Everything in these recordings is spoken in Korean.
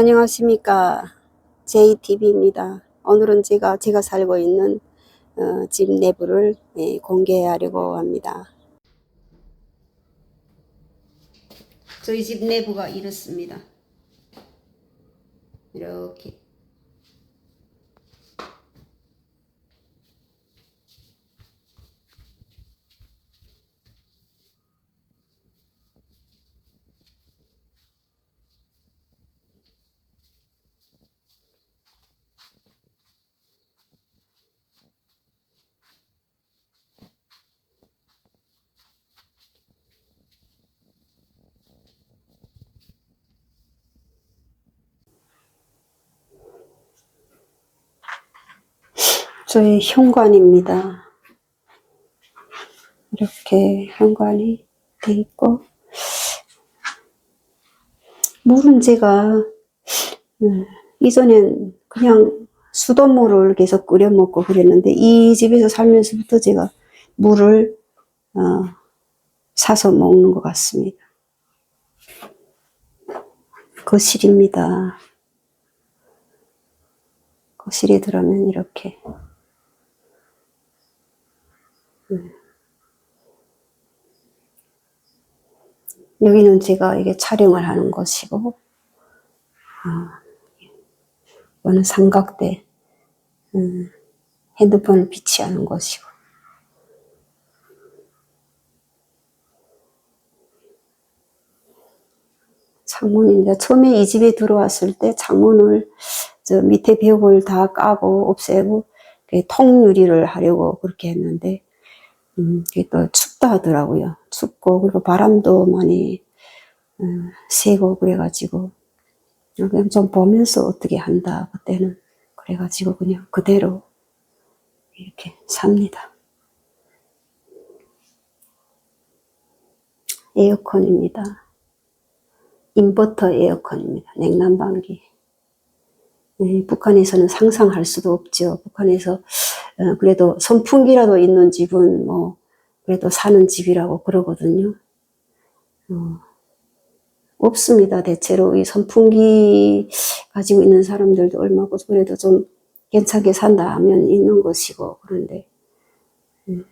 안녕하십니까. JTV입니다. 오늘은 제가, 제가 살고 있는 어, 집 내부를 예, 공개하려고 합니다. 저희 집 내부가 이렇습니다. 이렇게. 저희 현관입니다. 이렇게 현관이 돼 있고, 물은 제가, 음, 이전엔 그냥 수돗물을 계속 끓여 먹고 그랬는데, 이 집에서 살면서부터 제가 물을, 어, 사서 먹는 것 같습니다. 거실입니다. 거실에 들어오면 이렇게 여기는 제가 이게 촬영을 하는 곳이고, 아, 이거는 삼각대, 음, 핸드폰을 비치하는 곳이고, 창문입니다. 처음에 이 집에 들어왔을 때 창문을 저 밑에 벽을 다 까고 없애고 통유리를 하려고 그렇게 했는데 음, 그게 또 춥다 하더라고요. 춥고 그리고 바람도 많이 음, 세고 그래가지고 그냥 좀 보면서 어떻게 한다 그때는 그래가지고 그냥 그대로 이렇게 삽니다. 에어컨입니다. 인버터 에어컨입니다. 냉난방기. 네, 북한에서는 상상할 수도 없죠. 북한에서 어, 그래도 선풍기라도 있는 집은 뭐 그래도 사는 집이라고 그러거든요. 어, 없습니다. 대체로 이 선풍기 가지고 있는 사람들도 얼마고 그래도 좀 괜찮게 산다 하면 있는 것이고 그런데 음.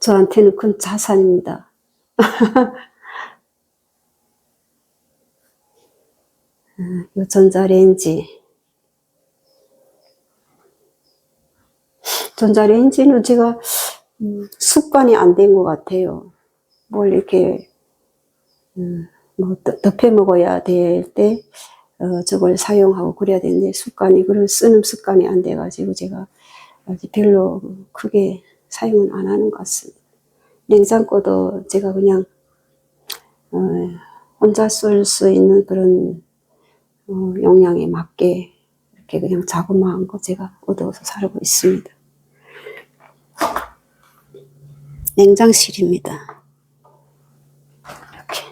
저한테는 큰 자산입니다. 음, 이 전자레인지. 전자레인지는 제가 음, 습관이 안 된 것 같아요. 뭘 이렇게 음, 뭐 덮여 먹어야 될때 어, 저걸 사용하고 그래야 되는데 습관이 그런 쓰는 습관이 안 돼가지고 제가 별로 크게 사용은 안 하는 것 같습니다. 냉장고도 제가 그냥 어, 혼자 쓸 수 있는 그런 어, 용량에 맞게 이렇게 그냥 자그마한 거 제가 얻어서 살고 있습니다. 냉장실입니다. 이렇게.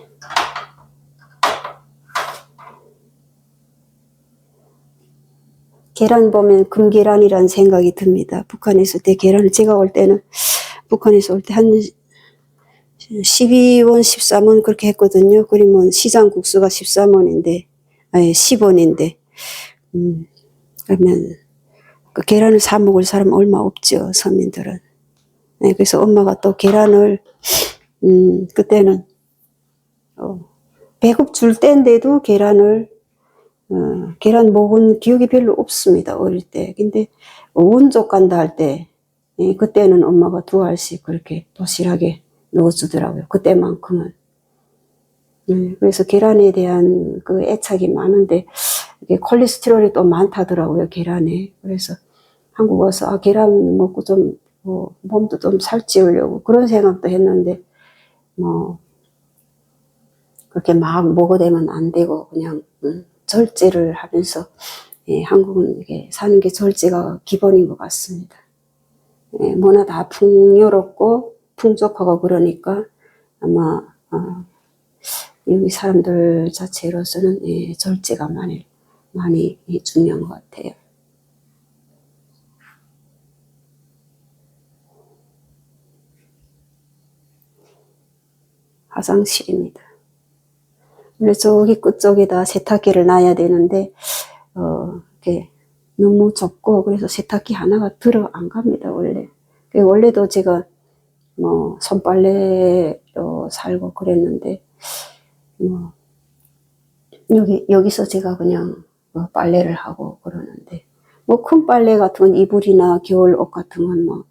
계란 보면 금계란이라는 생각이 듭니다. 북한에 있을 때 계란을 제가 올 때는 북한에서 올 때 한 12원, 13원 그렇게 했거든요. 그러면 시장 국수가 13원인데, 아니 10원인데, 음, 그러면 그 계란을 사 먹을 사람 얼마 없죠, 서민들은. 네, 그래서 엄마가 또 계란을, 음, 그때는, 어, 배급 줄 때인데도 계란을, 어, 계란 먹은 기억이 별로 없습니다, 어릴 때. 근데, 원족 간다 할 때, 예, 그때는 엄마가 두 알씩 그렇게 도시락에 넣어주더라고요. 그때만큼은. 예, 그래서 계란에 대한 그 애착이 많은데, 이게 콜레스테롤이 또 많다더라고요, 계란에. 그래서 한국 와서, 아, 계란 먹고 좀, 뭐, 몸도 좀 살찌우려고 그런 생각도 했는데, 뭐, 그렇게 막 먹어대면 안 되고, 그냥, 음, 절제를 하면서, 예, 한국은 이게 사는 게 절제가 기본인 것 같습니다. 예, 뭐나 다 풍요롭고 풍족하고 그러니까 아마 어, 여기 사람들 자체로서는 예, 절제가 많이 많이 중요한 것 같아요. 화장실입니다. 원래 저기 끝쪽에다 세탁기를 놔야 되는데, 어, 이렇게 너무 좁고, 그래서 세탁기 하나가 들어 안 갑니다, 원래. 그 원래도 제가 뭐, 손빨래로 살고 그랬는데, 뭐, 여기, 여기서 제가 그냥 뭐 빨래를 하고 그러는데, 뭐 큰 빨래 같은 건 이불이나 겨울 옷 같은 건 뭐,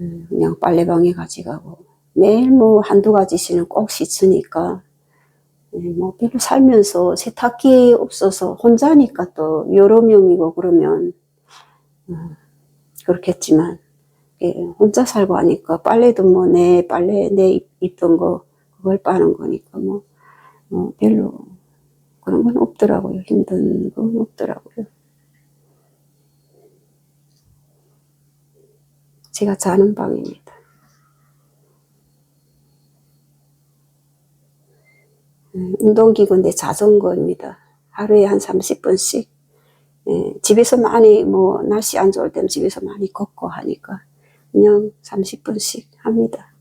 음, 그냥 빨래방에 가져가고, 매일 뭐 한두 가지씩은 꼭 씻으니까, 예, 뭐 별로 살면서 세탁기 없어서 혼자니까 또 여러 명이고 그러면, 음, 그렇겠지만, 예, 혼자 살고 하니까 빨래도 뭐 내 빨래 내 입- 입던 거 그걸 빠는 거니까 뭐, 뭐 별로 그런 건 없더라고요. 힘든 건 없더라고요. 제가 자는 방입니다. 음, 운동기구인데 자전거입니다. 하루에 한 30분씩. 예, 집에서 많이 뭐 날씨 안 좋을 때는 집에서 많이 걷고 하니까 그냥 30분씩 합니다.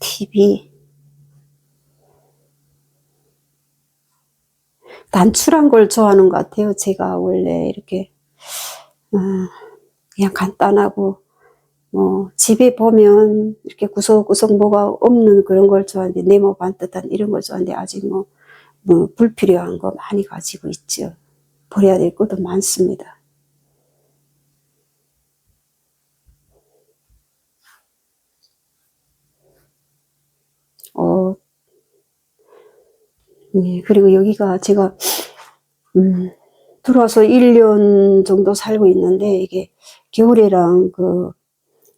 TV 단출한 걸 좋아하는 것 같아요. 제가 원래 이렇게 아, 그냥 간단하고 뭐 집에 보면 이렇게 구석구석 뭐가 없는 그런 걸 좋아하는데 네모 반듯한 이런 걸 좋아하는데 아직 뭐, 뭐 불필요한 거 많이 가지고 있죠. 버려야 될 것도 많습니다. 어, 네, 그리고 여기가 제가 음, 들어와서 1년 정도 살고 있는데 이게 겨울에랑 그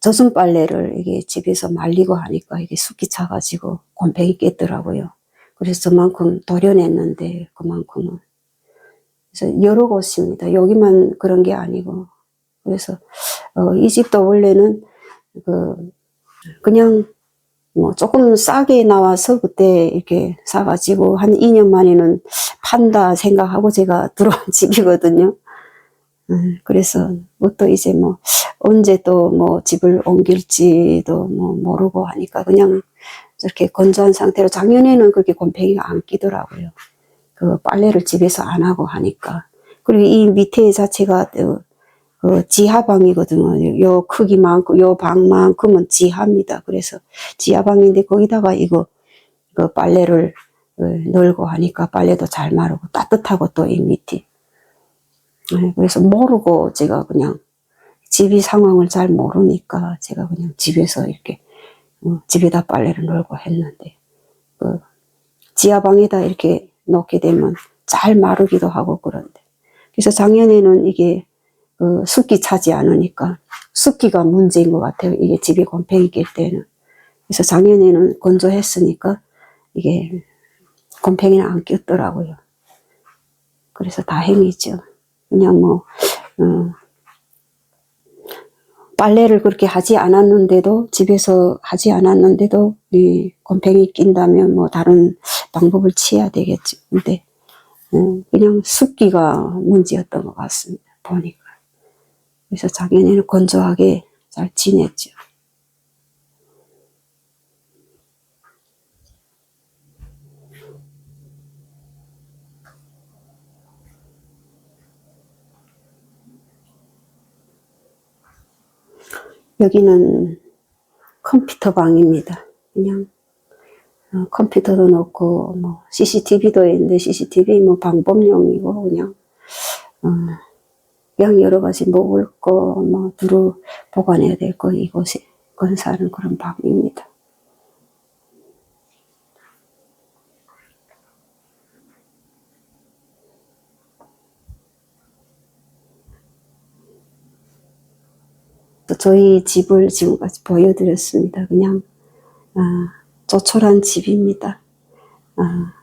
젖은 빨래를 이게 집에서 말리고 하니까 이게 습기 차가지고 곰팡이 깼더라고요. 그래서 그만큼 도려냈는데 그만큼은 그래서 여러 곳입니다. 여기만 그런 게 아니고 그래서 어, 이 집도 원래는 그 그냥 뭐 조금 싸게 나와서 그때 이렇게 사가지고 한 2년 만에는 판다 생각하고 제가 들어온 집이거든요. 음, 그래서 뭐또 이제 뭐 언제 또 뭐 집을 옮길지도 뭐 모르고 하니까 그냥 저렇게 건조한 상태로 작년에는 그렇게 곰팡이가 안 끼더라고요. 그 빨래를 집에서 안 하고 하니까 그리고 이 밑에 자체가 그, 그 지하방이거든요. 요 크기만큼 요 방만큼은 지하입니다. 그래서 지하방인데 거기다가 이거 그 빨래를 어, 널고 하니까 빨래도 잘 마르고 따뜻하고 또 이 밑이 네, 그래서 모르고 제가 그냥 집이 상황을 잘 모르니까 제가 그냥 집에서 이렇게 어, 집에다 빨래를 널고 했는데 그 지하방에다 이렇게 놓게 되면 잘 마르기도 하고 그런데 그래서 작년에는 이게 그 습기 차지 않으니까 습기가 문제인 것 같아요. 이게 집이 곰팡이 낄 때는 그래서 작년에는 건조했으니까 이게 곰팡이는 안 꼈더라고요. 그래서 다행이죠. 그냥 뭐, 어, 빨래를 그렇게 하지 않았는데도, 집에서 하지 않았는데도, 이 곰팡이 낀다면 뭐 다른 방법을 취해야 되겠지. 근데, 어, 그냥 습기가 문제였던 것 같습니다. 보니까. 그래서 작년에는 건조하게 잘 지냈죠. 여기는 컴퓨터 방입니다. 그냥 어, 컴퓨터도 놓고 뭐 CCTV도 있는데 CCTV 뭐 방법용이고 그냥 어, 그냥 여러 가지 먹을 거, 뭐 두루 보관해야 될 거 이곳에 건사하는 그런 방입니다. 또 저희 집을 지금까지 보여드렸습니다. 그냥 아, 조촐한 집입니다. 아,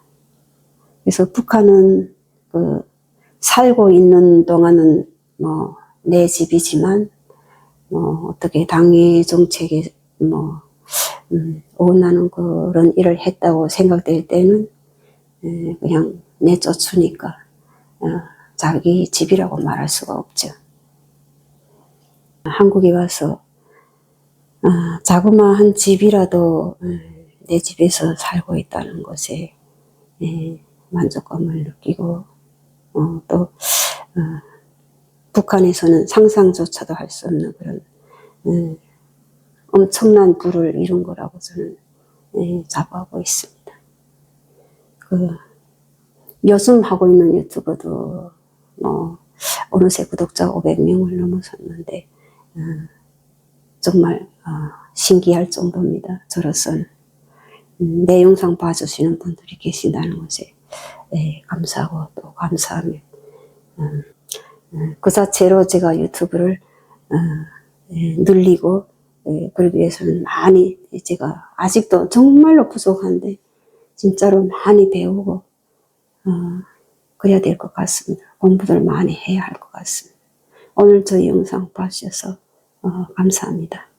그래서 북한은 그 살고 있는 동안은 뭐 내 집이지만 뭐 어떻게 당위 정책에 뭐 음, 원하는 그런 일을 했다고 생각될 때는 에, 그냥 내쫓으니까 어, 자기 집이라고 말할 수가 없죠. 한국에 와서 어, 자그마한 집이라도 어, 내 집에서 살고 있다는 것에 예, 만족감을 느끼고 어, 또 어, 북한에서는 상상조차도 할 수 없는 그런 음, 엄청난 부를 이룬 거라고 저는 예, 자부하고 있습니다. 그 요즘 하고 있는 유튜버도 뭐 어느새 구독자 500명을 넘어섰는데 어, 정말 어, 신기할 정도입니다. 저로서는 음, 내 영상 봐주시는 분들이 계신다는 것에 예, 감사하고 또 감사하며 음, 음, 그 자체로 제가 유튜브를 어, 예, 늘리고 예, 그러기 위해서는 많이 제가 아직도 정말로 부족한데 진짜로 많이 배우고 어, 그래야 될 것 같습니다. 공부를 많이 해야 할 것 같습니다. 오늘 저희 영상 봐주셔서 어, 감사합니다.